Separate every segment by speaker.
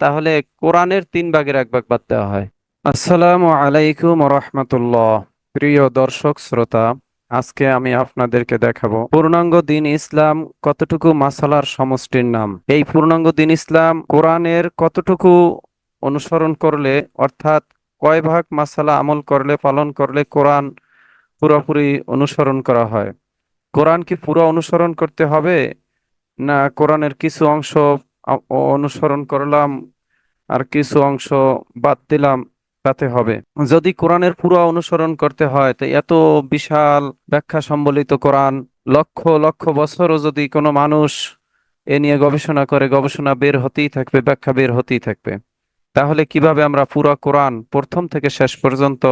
Speaker 1: তাহলে কোরআনের তিন ভাগের এক ভাগ বাদ দেওয়া হয়। আসসালামু আলাইকুম রহমতুল্লাহ প্রিয় দর্শক, শ্রোতা, আজকে আমি আপনাদেরকে দেখাবো পূর্ণাঙ্গ দিন ইসলাম কতটুকু মাসালার সমষ্টির নাম। এই পূর্ণাঙ্গ দিন ইসলাম কোরআনের কতটুকু অনুসরণ করলে, অর্থাৎ কয় ভাগ মাসালা আমল করলে, পালন করলে কোরআন পুরোপুরি অনুসরণ করা হয়? কোরআন কি পুরো অনুসরণ করতে হবে, না কোরআনের কিছু অংশ অনুসরণ করলাম, আর কিছু অংশ বাদ দিলাম, তাতে হবে। যদি কোরআনের পুরো অনুসরণ করতে হয়, তো এত বিশাল ব্যাখ্যা সম্বলিত কোরআন, লক্ষ লক্ষ বছরও যদি কোনো মানুষ এ নিয়ে গবেষণা করে, গবেষণা বের হতেই থাকবে, ব্যাখ্যা বের হতেই থাকবে, তাহলে কীভাবে আমরা পুরো কোরআন প্রথম থেকে শেষ পর্যন্ত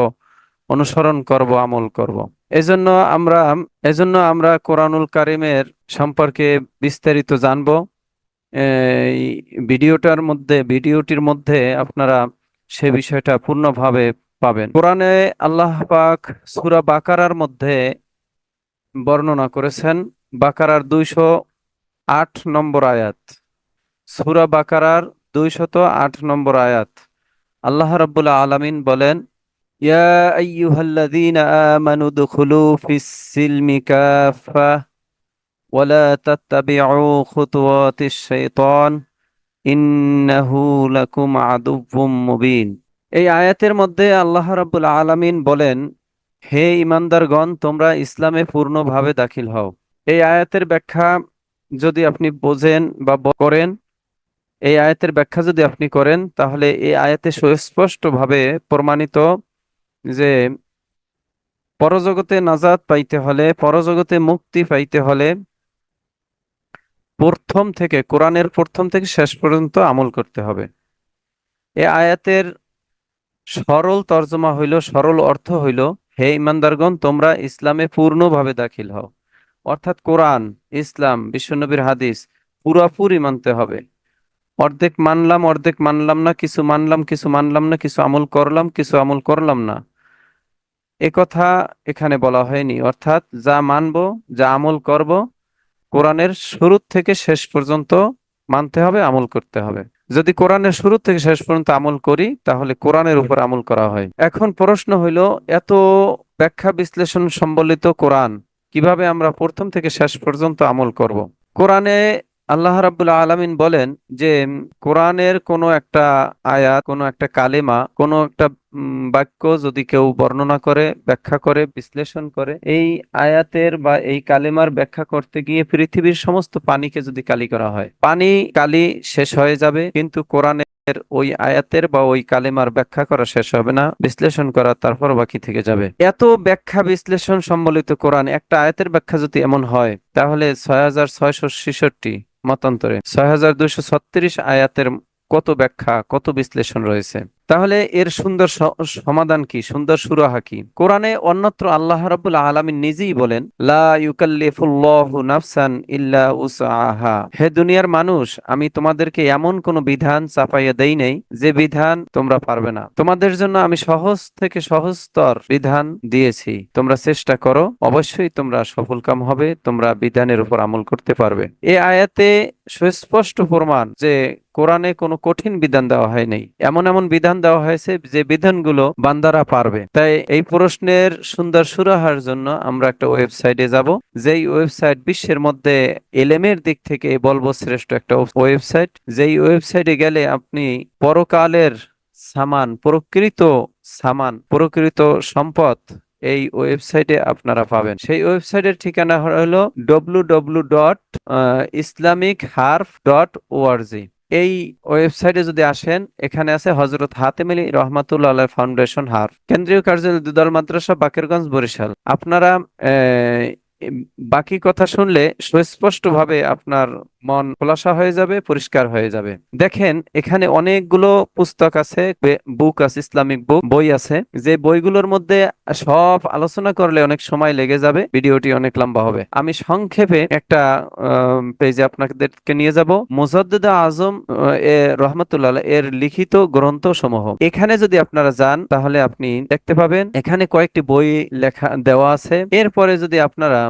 Speaker 1: অনুসরণ করব, আমল করব? এজন্য আমরা এজন্য আমরা কোরআনুল কারিমের সম্পর্কে বিস্তারিত জানব। ভিডিওটার মধ্যে, ভিডিওটির মধ্যে আপনারা সে বিষয়টা পূর্ণভাবে পাবেন। কোরআনে আল্লাহ পাক সুরা বাকারার মধ্যে বর্ণনা করেছেন, বাকারার দুইশো আট নম্বর আয়াত। সুরা বাকারার দুইশত আট নম্বর আয়াত। আল্লাহ রাব্বুল আলামিন বলেন, ইয়া আইয়ুহাল্লাযীনা আমানু দুখুলু ফিস সিলমি কাফা ওয়ালা তাত্তাবিউ খুতুওয়াতিশ শাইতান ইন্নাহু লাকুম আদুউম মুবিন এই আয়াতের মধ্যে আল্লাহ রাব্বুল আলামিন বলেন, হে ইমানদারগণ তোমরা ইসলামে পূর্ণভাবে দাখিল হও। এই আয়াতের ব্যাখ্যা যদি আপনি বোঝেন বা করেন, এই আয়াতের ব্যাখ্যা যদি আপনি করেন, তাহলে এই আয়াতে সুস্পষ্টভাবে প্রমাণিত যে পরজগতে নাজাদ পাইতে হলে, পরজগতে মুক্তি পাইতে হলে প্রথম থেকে, কোরআনের প্রথম থেকে শেষ পর্যন্ত আমল করতে হবে। এ আয়াতের সরল তর্জমা হইল, সরল অর্থ হইল, হে ইমানদারগণ, তোমরা ইসলামে পূর্ণভাবে দাখিল হও। অর্থাৎ কোরআন, ইসলাম, বিশ্বনবীর হাদিস পুরাপুরি মানতে হবে। অর্ধেক মানলাম অর্ধেক মানলাম না, কিছু মানলাম কিছু মানলাম না, কিছু আমল করলাম, কিছু আমল করলাম না। এ কথা এখানে বলা হয়নি। অর্থাৎ যা মানবো, যা আমল করব কোরআনের শুরু থেকে শেষ পর্যন্ত মানতে হবে, আমল করতে হবে। যদি কোরআনের শুরু থেকে শেষ পর্যন্ত আমল করি, তাহলে কোরআনের উপর আমল করা হয়। এখন প্রশ্ন হইল, এত ব্যাখ্যা বিশ্লেষণ সম্বলিত কোরআন কীভাবে আমরা প্রথম থেকে শেষ পর্যন্ত আমল করব? কোরআনে আল্লাহ রাব্বুল আলামিন বলেন যে কোরআনের কোনো একটা আয়াত, কোনো একটা কালেমা, কোনো একটা বাক্য যদি কেউ বর্ণনা করে, ব্যাখ্যা করে, বিশ্লেষণ করে, এই আয়াতের বা এই কালেমার ব্যাখ্যা করতে গিয়ে পৃথিবীর সমস্ত পানিকে যদি কালি করা হয়, পানি কালি শেষ হয়ে যাবে, কিন্তু কোরআনের ওই আয়াতের বা ওই কালেমার ব্যাখ্যা করা শেষ হবে না, বিশ্লেষণ করা তারপর বাকি থেকে যাবে। এত ব্যাখ্যা বিশ্লেষণ সম্বলিত কোরআন, একটা আয়াতের ব্যাখ্যা যদি এমন হয়, তাহলে ছয় হাজার ছয়শো ছেষট্টি মতান্তরে। ছয় আয়াতের কত ব্যাখ্যা কত বিশ্লেষণ রয়েছে? তাহলে এর সুন্দর সমাধান কি? সুন্দর সুরাহা কি? কোরআনে অন্যত্র আল্লাহ রাব্বুল আলামিন নিজেই বলেন, লা নাফসান ইল্লা হে দুনিয়ার মানুষ, আমি তোমাদেরকে এমন কোন বিধান চাপাইয়া দেই নাই, যে বিধান তোমরা পারবে না। তোমাদের জন্য আমি সহজ থেকে সহজতর বিধান দিয়েছি। তোমরা চেষ্টা করো, অবশ্যই তোমরা সফলকাম হবে, তোমরা বিধানের উপর আমল করতে পারবে। এ আয়াতে সুস্পষ্ট প্রমাণ যে কোরআনে কোনো কঠিন বিধান দেওয়া হয় নাই। এমন এমন বিধান দেওয়া হয়েছে যে বিধানগুলো বান্দারা পারবে। তাই এই প্রশ্নের সুন্দর সুরাহার জন্য আমরা একটা ওয়েবসাইটে যাব, যেই ওয়েবসাইট বিশ্বের মধ্যে এলেমের দিক থেকে বলব শ্রেষ্ঠ একটা ওয়েবসাইট। যেই ওয়েবসাইটে গেলে আপনি পরকালের সামান, প্রকৃত সামান, প্রকৃত সম্পদ এই ওয়েবসাইটে আপনারা পাবেন। সেই ওয়েবসাইটের ঠিকানা হলো W W dot Islamic হার্ফ dot ORG এই ওয়েবসাইটে যদি আসেন, এখানে আছে হজরত হাতেম আলী রহমাতুল্লাহ ফাউন্ডেশন হার। কেন্দ্রীয় কার্যালয় দুদল মাদ্রাসা, বাকেরগঞ্জ, বরিশাল। আপনারা বাকি কথা শুনলে সুস্পষ্টভাবে আপনার মন খোলাসা হয়ে যাবে, পরিষ্কার হয়ে যাবে। দেখেন, এখানে অনেকগুলো পুস্তক আছে বুক আছে, ইসলামিক বুক বই আছে। যে বইগুলোর মধ্যে সব আলোচনা করলে অনেক সময় লেগে যাবে, ভিডিওটি অনেক লম্বা হবে। আমি সংক্ষেপে একটা পেজে আপনাদেরকে নিয়ে যাব। মুজাদ্দিদা আজম রহমতুল্লাহ এর লিখিত গ্রন্থ সমূহ এখানে যদি আপনারা যান, তাহলে আপনি দেখতে পাবেন, এখানে কয়েকটি বই লেখা, দেওয়া আছে। এরপরে যদি আপনারা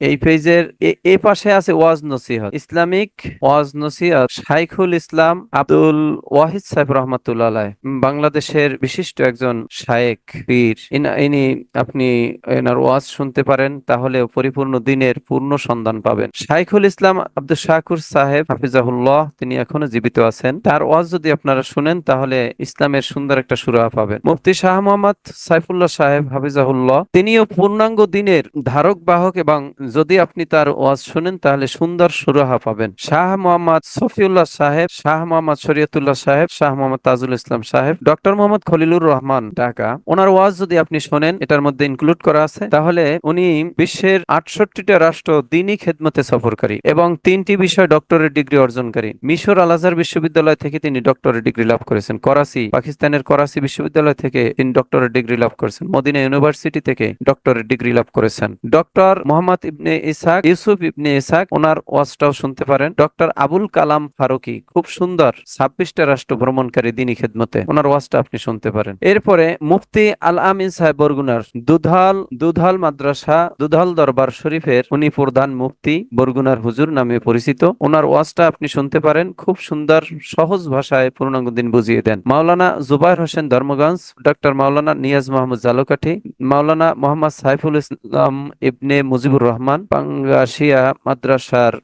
Speaker 1: এই পেজের, এ- পাশে আছে ওয়াজ নসিহত। ইসলামিক ওয়াজ নসিহত শাইখুল ইসলাম আব্দুল ওয়াহিদ সাহেব রহমাতুল্লাহ বাংলাদেশের বিশিষ্ট একজন শায়েক পীর। ইনি আপনি এনার ওয়াজ শুনতে পারেন, তাহলে পরিপূর্ণ দিনের পূর্ণ সন্ধান পাবেন। শাইখুল ইসলাম আব্দুল শাকুর সাহেব, হাফিজাহুল্লাহ, তিনি এখনও জীবিত আছেন। তার ওয়াজ যদি আপনারা শুনেন, তাহলে ইসলামের সুন্দর একটা সুরাহা পাবেন। মুফতি শাহ মোহাম্মদ সাইফুল্লাহ সাহেব, হাফিজাহুল্লাহ, তিনিও পূর্ণাঙ্গ দিনের ধারক বাহক এবং যদি আপনি তার ওয়াজ শুনেন, তাহলে সুন্দর সুরাহা পাবেন। শাহ মোহাম্মদ সফিউল্লাহ সাহেব, শাহ মোহাম্মদ শরীয়তুল্লাহ সাহেব, শাহ মোহাম্মদ তাজুল ইসলাম সাহেব, ডক্টর মোহাম্মদ খলিলুর রহমান, ঢাকা। ওনার ওয়াজ যদি আপনি শোনেন, এটার মধ্যে ইনক্লুড করা আছে। তাহলে উনি বিশ্বের আটষট্টিটা রাষ্ট্র দিনই খেদমতে সফরকারী এবং তিনটি বিষয় ডক্টরেট ডিগ্রি অর্জনকারী। মিশর আল আজহার বিশ্ববিদ্যালয় থেকে তিনি ডক্টরেট ডিগ্রি লাভ করেছেন। করাচি, পাকিস্তানের করাচি বিশ্ববিদ্যালয় থেকে তিনি ডক্টরেট ডিগ্রি লাভ করেছেন। মদিনা ইউনিভার্সিটি থেকে ডক্টরেট ডিগ্রি লাভ করেছেন। ডক্টর মোহাম্মদ ইবনে ইসাক ইউসুফ ইবনে ইসাক ওনার ওয়াজটাও শুনতে পারেন। ডক্টর আবুল কালাম ফারুকি, খুব সুন্দর ছাব্বিশটা রাষ্ট্র ভ্রমণকারী দিনী খেদমতে। ওনার ওয়াজটা আপনি শুনতে পারেন। এরপরে মুফতি আল আমিন সাহেব বরগুনার দুধাল দুধাল মাদ্রাসা দুধাল দরবার শরীফের উনি প্রধান মুফতি বরগুনার হুজুর নামে পরিচিত। ওনার ওয়াজটা আপনি শুনতে পারেন, খুব সুন্দর, সহজ ভাষায় পূর্ণাঙ্গ দিন বুঝিয়ে দেন। মাওলানা জুবাইর হোসেন ধর্মগঞ্জ, ডক্টর মাওলানা নিয়াজ মাহমুদ জালোকাঠি, মাওলানা মোহাম্মদ সাইফুল ইসলাম ইবনে মুজিবুর রহমান পাঙ্গাশিয়া মাদ্রাসার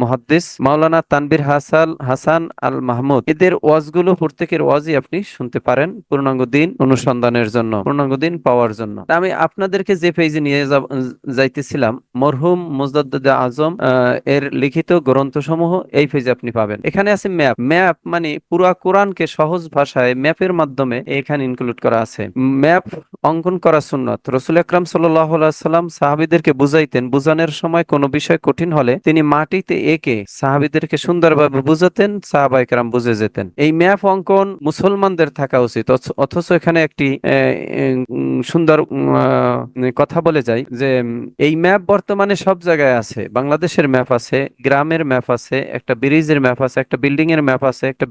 Speaker 1: মুহাদ্দিস মাওলানা তানবির হাসান হাসান আল মাহমুদ এদের ওয়াজগুলো প্রত্যেকের ওয়াজই আপনি শুনতে পারেন পূর্ণাঙ্গ দিন অনুসন্ধানের জন্য, পূর্ণাঙ্গ দিন পাওয়ার জন্য। আমি আপনাদেরকে যে পেজে নিয়ে যাইতেছিলাম, মরহুম মুজদ্দদ আজম এর লিখিত গ্রন্থসমূহ, এই পেজে আপনি পাবেন। এখানে আছে ম্যাপ। ম্যাপ মানে পুরা কোরআনকে সহজ ভাষায় ম্যাপের মাধ্যমে এখানে ইনক্লুড করা আছে। ম্যাপ অঙ্কন করা সুন্নত। রসুল আকরাম সাল্লাম সাহাবিদেরকে বুঝাইতেন, বুঝানোর সময় কোনো বিষয় কঠিন হলে তিনি মাটিতে এঁকে সাহাবিদেরকে সুন্দরভাবে বুঝাতেন সাহাবাইকরাম বুঝে যেতেন। এই ম্যাপ অঙ্কন মুসলমানদের থাকা উচিত, অথচ এখানে একটি সুন্দর কথা বলে যাই যে এই ম্যাপ বর্তমানে সব জায়গায় আছে। বাংলাদেশের ম্যাপ আছে, গ্রামের ম্যাপ আছে, একটা ব্রিজের ম্যাপ আছে, একটা বিল্ডিং এর ম্যাপ আছে, একটা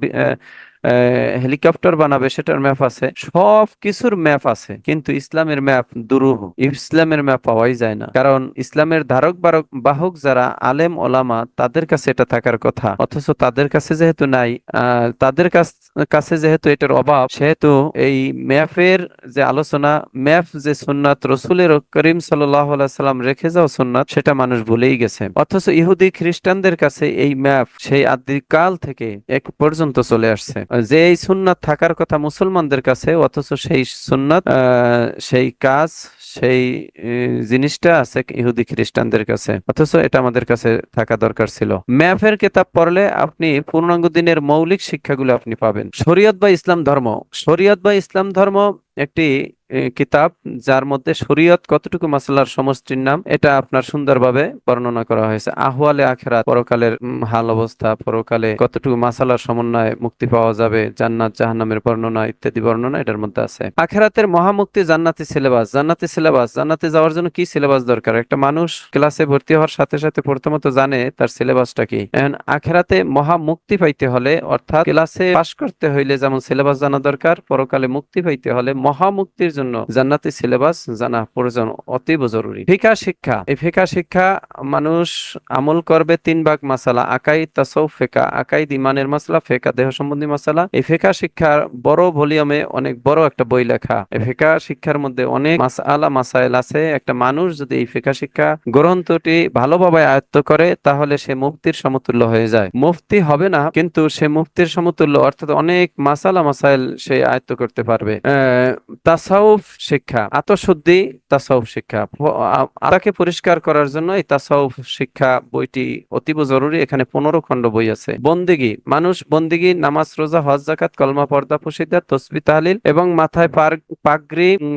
Speaker 1: হেলিকপ্টার বানাবে, সেটার ম্যাপ আছে। সব কিছুর ম্যাপ আছে, কিন্তু ইসলামের ম্যাপ দুরূহ। ইসলামের ম্যাপ পাওয়াই যায় না। কারণ ইসলামের ধারক বারক বাহক যারা আলেম, ওলামা, তাদের কাছে এটা থাকার কথা। অথচ তাদের কাছে যেহেতু নাই তাদের কাছে যেহেতু এটার অভাব, সেহেতু এই ম্যাপের যে আলোচনা, ম্যাপ যে সুন্নাত রসুলের করিম সাল্লাম রেখে যাও সুন্নাত, সেটা মানুষ ভুলেই গেছে। অথচ ইহুদি খ্রিস্টানদের কাছে এই ম্যাপ সেই আদিকাল থেকে এক পর্যন্ত চলে আসছে। যে এই সুন্নাত থাকার কথা মুসলমানদের কাছে, অথচ সেই সুন্নাত সেই কাজ, সেই জিনিসটা আছে ইহুদি খ্রিস্টানদের কাছে। অথচ এটা আমাদের কাছে থাকা দরকার ছিল। ম্যাফের কেতাব পড়লে আপনি পূর্ণাঙ্গ দিনের মৌলিক শিক্ষাগুলো আপনি পাবেন। শরীয়ত বা ইসলাম ধর্ম। শরীয়ত বা ইসলাম ধর্ম একটি কিতাব যার মধ্যে শরীয়ত কতটুকু মাসালার সমষ্টির নাম, এটা আপনার সুন্দরভাবে বর্ণনা করা হয়েছে। আহওয়ালে আখেরাত, পরকালের হাল অবস্থা, পরকালে কতটুকু মাসালার সমন্বয়ে মুক্তি পাওয়া যাবে, জান্নাত, জাহান্নামের বর্ণনা, ইত্যাদি বর্ণনা এটার মধ্যে আছে। আখেরাতের মহামুক্তি জান্নাতি সিলেবাস। জান্নাতি সিলেবাস, জান্নাতে যাওয়ার জন্য কি সিলেবাস দরকার? একটা মানুষ ক্লাসে ভর্তি হওয়ার সাথে সাথে প্রথমত জানে তার সিলেবাসটা কি। আখেরাতে মহা মুক্তি পাইতে হলে, অর্থাৎ ক্লাসে পাশ করতে হইলে যেমন সিলেবাস জানা দরকার, পরকালে মুক্তি পাইতে হলে মহা মুক্তির জন্য জান্নাতি সিলেবাস জানা প্রয়োজন অতীব জরুরি। ফিকা শিক্ষা। এই ফিকা শিক্ষা মানুষ আমল করবে তিন ভাগ মাসালা, আকাই তাসৌ ফেকা আকাইদ ইমানের মাসালা, ফেকা দেহ সম্বন্ধী মাসালা। এই ফেকা শিক্ষার বড় ভলিউমে অনেক বড় একটা বই লেখা। এই ফেকা শিক্ষার মধ্যে অনেক মাসালা, মাসাইল আছে। একটা মানুষ যদি এই ফেকা শিক্ষা গ্রন্থটি ভালোভাবে আয়ত্ত করে, তাহলে সে মুফতির সমতুল্য হয়ে যায়। মুফতি হবে না, কিন্তু সে মুফতির সমতুল্য, অর্থাৎ অনেক মাসালা, মাসাইল সে আয়ত্ত করতে পারবে। তাসাউফ শিক্ষা তাসাউফ শিক্ষা। প- আ- আত্মাকে পরিষ্কার করার জন্য এই তাসাউফ শিক্ষা বইটি অতীব জরুরি। এখানে পনেরো খণ্ড বই আছে। বন্দিগি, মানুষ বন্দিগি, নামাজ, রোজা, হজ, জাকাত, কলমা, পর্দা তসবি, তাহলিল এবং মাথায়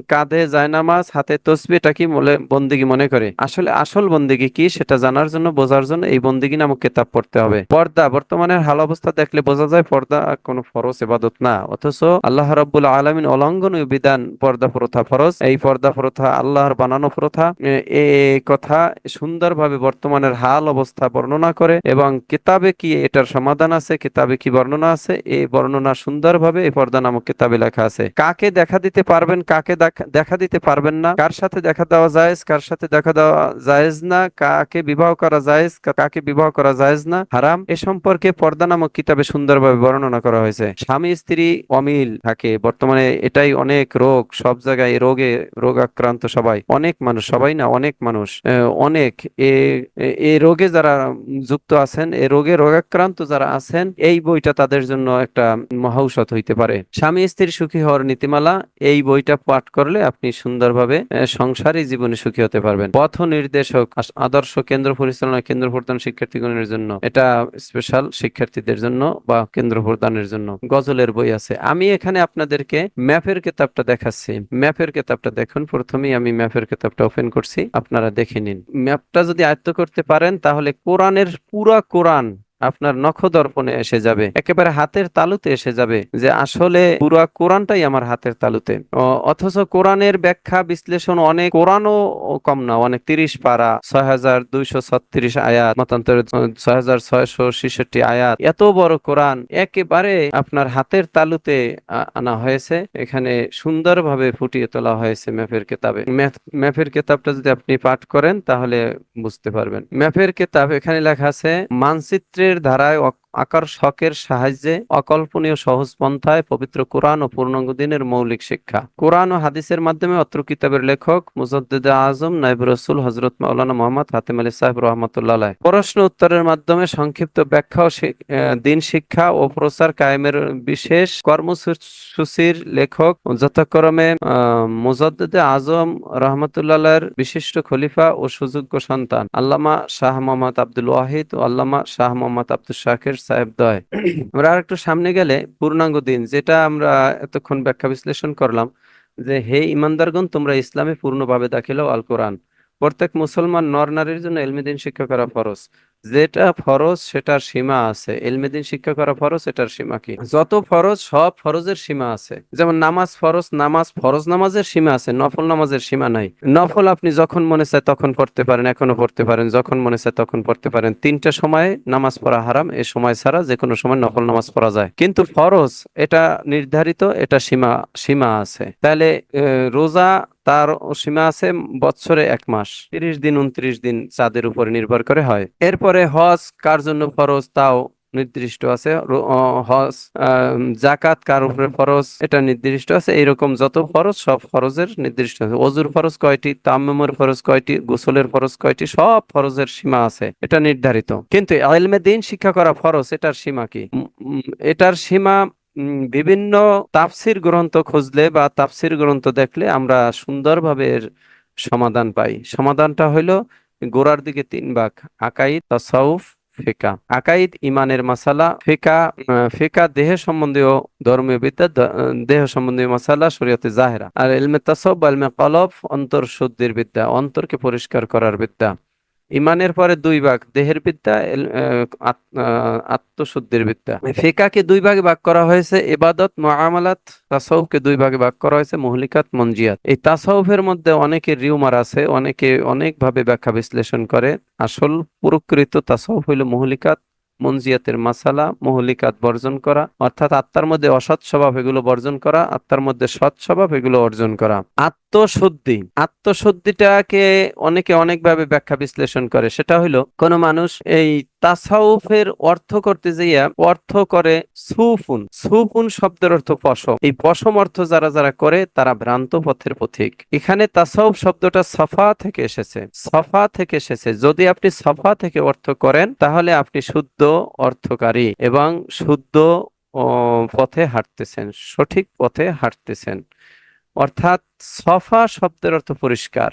Speaker 1: কাঁধে জায়নামাজ, হাতে তসবি, এটা কি বন্দিগি মনে করে? আসলে আসল বন্দিগি কি সেটা জানার জন্য, বোঝার জন্য এই বন্দিগি নামক কেতাব পড়তে হবে। পর্দা, বর্তমানের হাল অবস্থা দেখলে বোঝা যায় পর্দা কোনো ফরজ এবাদত না। অথচ আল্লাহ রাব্বুল আলামিন অলঙ্ঘনীয় বিধান, পর্দা, প্রথা, ফরজ। এই পর্দা, প্রথা আল্লাহর বানানো প্রথা, এ কথা সুন্দরভাবে বর্তমানের হাল, অবস্থা বর্ণনা করে এবং কিতাবে কি এটার সমাধান আছে, কিতাবে কি বর্ণনা আছে এই বর্ণনা সুন্দরভাবে এই পর্দা নামক কিতাবে লেখা আছে। কাকে দেখা দিতে পারবেন, কাকে দেখা- দিতে পারবেন না, কার সাথে দেখা দেওয়া জায়েজ, কার সাথে দেখা দেওয়া জায়েজ না, কাকে বিবাহ করা কা- কাকে বিবাহ করা জায়েজ না, হারাম। এ সম্পর্কে পর্দা নামক কিতাবে সুন্দরভাবে বর্ণনা করা হয়েছে। স্বামী, স্ত্রী, অমিল থাকে। বর্তমানে এটাই অনেক রোগ, সব জায়গায় রোগে রোগ আক্রান্ত সবাই। অনেক মানুষ, সবাই না, অনেক মানুষ। অনেক। এ, এ- রোগে যারা যুক্ত আছেন এই রোগে রোগাক্রান্ত যারা আছেন, এই বইটা তাদের জন্য একটা মহাঔষধ হইতে পারে। স্বামী স্ত্রী সুখী হওয়ার নীতিমালা, এই বইটা পাঠ করলে আপনি সুন্দরভাবে সংসারী জীবনে সুখী হতে পারবেন। পথ নির্দেশক আদর্শ কেন্দ্র পরিচালনা, কেন্দ্র প্রদান শিক্ষার্থীগণের জন্য। এটা স্পেশাল শিক্ষার্থীদের জন্য বা কেন্দ্র প্রদানের জন্য। গজলের বই আছে। আমি এখানে আপনাদেরকে ম্যাপের কিতাবটা দেখাচ্ছি। ম্যাপের কেতাবটা দেখুন। প্রথমেই আমি ম্যাপের কেতাবটা ওপেন করছি। আপনারা দেখে নিন। ম্যাপটা যদি আয়ত্ত করতে পারেন, তাহলে কোরআনের পুরা কোরআন আপনার নখদর্পণে এসে যাবে। একেবারে হাতের তালুতে এসে যাবে যে আসলে পুরা কোরআনটাই আমার হাতের তালুতে। অথচ কোরআনের ব্যাখ্যা, বিশ্লেষণ অনেক, কোরআনও কম না, অনেক তিরিশ পারা ছয় হাজার দুইশো ছত্রিশ আয়াত, মতান্তরে ছয় হাজার ছয়শো ছেষট্টি আয়াত। এত বড় কোরআন একেবারে আপনার হাতের তালুতে আনা হয়েছে। এখানে সুন্দরভাবে ফুটিয়ে তোলা হয়েছে ম্যাপের কেতাবে। ম্যাপের কেতাবটা যদি আপনি পাঠ করেন তাহলে বুঝতে পারবেন। ম্যাপের কেতাব এখানে লেখা আছে মানচিত্রের ধারায় আকার শকের সাহায্যে অকল্পনীয় সহজ পন্থায় পবিত্র কোরআন ও পূর্ণাঙ্গ দিনের মৌলিক শিক্ষা। কোরআন ও হাদিসের মাধ্যমে অত্র কিতাবের লেখক মুজদ্দিদে আজম নাইব রসুল হজরত মাওলানা মোহাম্মদ হাতিম আলী সাহেব রহমতুল্লাহ প্রশ্ন উত্তরের মাধ্যমে সংক্ষিপ্ত ব্যাখ্যা ও দিন শিক্ষা ও প্রচার কায়েমের বিশেষ কর্মসূচির লেখক যথাক্রমে মুজদ্দিদে আজম রহমতুল্লাহের বিশিষ্ট খলিফা ও সুযোগ্য সন্তান আল্লামা শাহ মোহাম্মদ আব্দুল ওয়াহিদ ও আল্লামা শাহ মোহাম্মদ আব্দুল শাকির সাহেব দয়। আমরা আর একটু সামনে গেলে পূর্ণাঙ্গ দিন, যেটা আমরা এতক্ষণ ব্যাখ্যা বিশ্লেষণ করলাম যে, হে ইমানদারগণ, তোমরা ইসলামে পূর্ণভাবে দাখিল আল কোরআন। প্রত্যেক মুসলমান নর নারীর জন্য এলমিদিন শিক্ষা করা ফরজ। যেটা ফরজ সেটার সীমা আছে। এলমেদিন শিক্ষা করা ফরজ এটার সীমা কি? যত ফরজ, সব ফরজের সীমা আছে। যেমন নামাজ ফরজ নামাজ ফরজ নামাজের সীমা আছে, নফল নামাজের সীমা নাই। নফল আপনি যখন মনে চায় তখন পড়তে পারেন এখনও পড়তে পারেন, যখন মনে চায় তখন পড়তে পারেন। তিনটা সময়ে নামাজ পড়া হারাম এই সময় ছাড়া যে কোনো সময় নফল নামাজ পড়া যায়। কিন্তু ফরজ, এটা নির্ধারিত, এটা সীমা সীমা আছে। তাহলে রোজা তার সীমা আছে বছরে এক মাস। তিরিশ দিন, উনত্রিশ দিন চাঁদের উপরে নির্ভর করে হয়। এরপরে হজ, কার জন্য ফরজ তাও নির্দিষ্ট আছে। হজ জাকাত কার উপরে ফরজ এটা নির্দিষ্ট আছে। এইরকম যত ফরজ সব ফরজের নির্দিষ্ট আছে। অজুর ফরজ কয়টি, তাম্মামের ফরজ কয়টি, গোসলের ফরজ কয়টি, সব ফরজের সীমা আছে। এটা নির্ধারিত। কিন্তু ইলমে দিন শিক্ষা করা ফরজ, এটার সীমা কি? এটার সীমা বিভিন্ন তাফসির গ্রন্থ খুঁজলে বা তাফসির গ্রন্থ দেখলে আমরা সুন্দরভাবে সমাধান পাই। সমাধানটা হইল গোড়ার দিকে তিন ভাগ, আকাইদ, তাসাউফ, ফিকা। আকাইদ ইমানের মাসালা, ফিকা ফিকা দেহ সম্বন্ধীয় ধর্মীয় বিদ্যা দেহ সম্বন্ধীয় মাসালা শরীয়তে জাহেরা। আর ইলমে তাসাউফ বা ইলমে কলব অন্তর শুদ্ধির বিদ্যা, অন্তরকে পরিষ্কার করার বিদ্যা। ইমানের পরে দুই ভাগ, দেহের বিদ্যা আত্মশুদ্ধির বিদ্যা। ফেকাকে দুই ভাগে ভাগ করা হয়েছে এবাদত মামালাত তাসাউফকে দুই ভাগে ভাগ করা হয়েছে মহলিকাত মঞ্জিয়াত এই তাসাউফের মধ্যে অনেকে রিউমার আছে, অনেকে অনেকভাবে ব্যাখ্যা বিশ্লেষণ করে। আসল পুরকৃত তাসৌফ হইল মুহলিকাত মনজিয়াতের মাসালা, মহলিকাত বর্জন করা, অর্থাৎ আত্মার মধ্যে অসৎ স্বভাব এগুলো বর্জন করা, আত্মার মধ্যে সৎ স্বভাব এগুলো অর্জন করা। আত্মশুদ্ধি। আত্মশুদ্ধিটাকে অনেকে অনেকভাবে ব্যাখ্যা বিশ্লেষণ করে। সেটা হলো কোনো মানুষ এই তাসাউফের অর্থ করতে যাইয়া অর্থ করে সুফুন। সুফুন শব্দের অর্থ পশম। এই পশম অর্থ যারা যারা করে, তারা ভ্রান্ত পথের পথিক। এখানে তাসাউফ শব্দটা সফা থেকে এসেছে। সফা থেকে এসেছে। যদি আপনি সফা থেকে অর্থ করেন, তাহলে আপনি শুদ্ধ অর্থকারী এবং শুদ্ধ পথে হাঁটতেছেন, সঠিক পথে হাঁটতেছেন। অর্থাৎ সফা শব্দের অর্থ পরিষ্কার।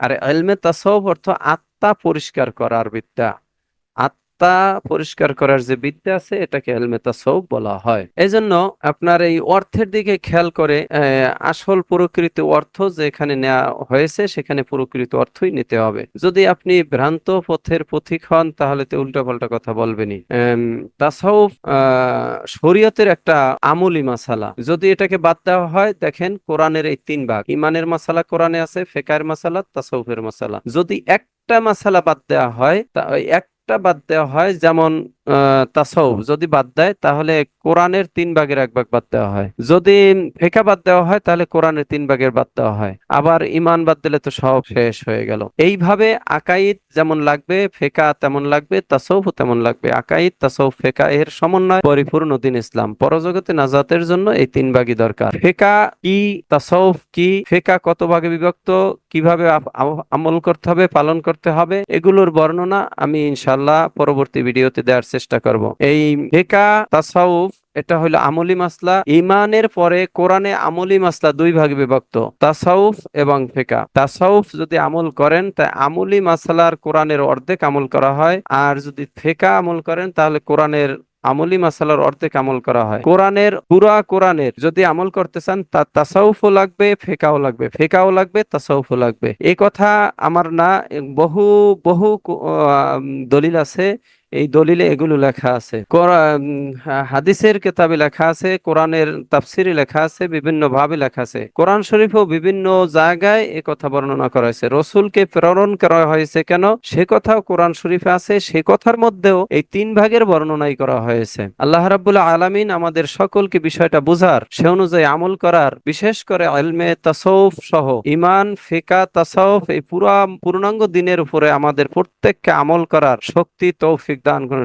Speaker 1: আর এলমে তাসাউফ অর্থ আত্মা পরিষ্কার করার বিদ্যা। আত্মা পরিষ্কার করার যে বিদ্যা আছে, এটাকে এলমে তাসাউফ বলা হয়। এজন্য আপনার এই অর্থের দিকে খেয়াল করে আসল প্রকৃত অর্থ যেখানে নেওয়া হয়েছে, সেখানে প্রকৃত অর্থই নিতে হবে। যদি আপনি ভ্রান্ত পথের পথিক হন, তাহলে তো উল্টাপাল্টা কথা বলবেনই। তাসাউফ শরীয়তের একটা আমলি মাসালা। যদি এটাকে বাদ দেওয়া হয়, দেখেন কোরআনের এই তিন ভাগ। ইমানের মাসালা কোরআনে আছে ফেকার মাসালা তাসাউফের মাসালা। যদি একটা মাসালা বাদ দেওয়া হয়, তা একটা বাদ দেওয়া হয়। যেমন তাসাউফ যদি বাদ দেয় তাহলে কোরআনের তিন ভাগের এক ভাগ বাদ দেওয়া হয়। যদি ফেকা বাদ দেওয়া হয় তাহলে কোরআনের তিন ভাগের বাদ দেওয়া হয়। আবার ইমান বাদ দিলে তো সব শেষ হয়ে গেল। এইভাবে আকাইদ যেমন লাগবে ফেকা তেমন লাগবে তাসাউফ তেমন লাগবে। আকাইদ তাসাউফ ফেকা এর সমন্বয় পরিপূর্ণ দিন ইসলাম। পরজগতে নাজাতের জন্য এই তিন ভাগই দরকার। ফেকা কি তাসাউফ কি ফেকা কত ভাগে বিভক্ত কীভাবে আমল করতে হবে পালন করতে হবে এগুলোর বর্ণনা আমি ইনশাল্লাহ পরবর্তী ভিডিওতে দেওয়ার চেষ্টা করব। এই ফেকা তাসাউফ এটা হলো আমলি মাসলা। ইমানের পরে কোরআনে আমলি মাসলা দুই ভাগে বিভক্ত তাসাউফ এবং ফেকা তাসাউফ যদি আমল করেন তাই আমলি মাসলার কোরআনের অর্ধেক আমল করা হয়। আর যদি ফেকা আমল করেন, তাহলে কোরআনের আমলি মাসালার অর্ধেক আমল করা হয়। কোরআনের পুরা কোরআনের যদি আমল করতে চান, তা তাসাউফও লাগবে ফেকাও লাগবে। ফেকাও লাগবে তাসাউফও লাগবে। এই কথা আমার না বহু বহু দলিল আছে। এই দলিলে এগুলো লেখা আছে। হাদিসের কেতাবে লেখা আছে, কোরআনের তাফসিরে লেখা আছে, বিভিন্ন ভাবে লেখা আছে। কোরআন শরীফও বিভিন্ন জায়গায় এ কথা বর্ণনা করা হয়েছে। রসুলকে প্রেরণ করা হয়েছে কেন? সে কথাও কোরআন শরীফে আছে। সে কথার মধ্যেও এই তিন ভাগের বর্ণনাই করা হয়েছে। আল্লাহ রাব্বুল আলামিন আমাদের সকলকে বিষয়টা বুঝার, সে অনুযায়ী আমল করার, বিশেষ করে আলমে তাসৌফ সহ ইমান, ফিকা তাসাউফ এই পুরা পূর্ণাঙ্গ দিনের উপরে আমাদের প্রত্যেককে আমল করার শক্তি দান করুন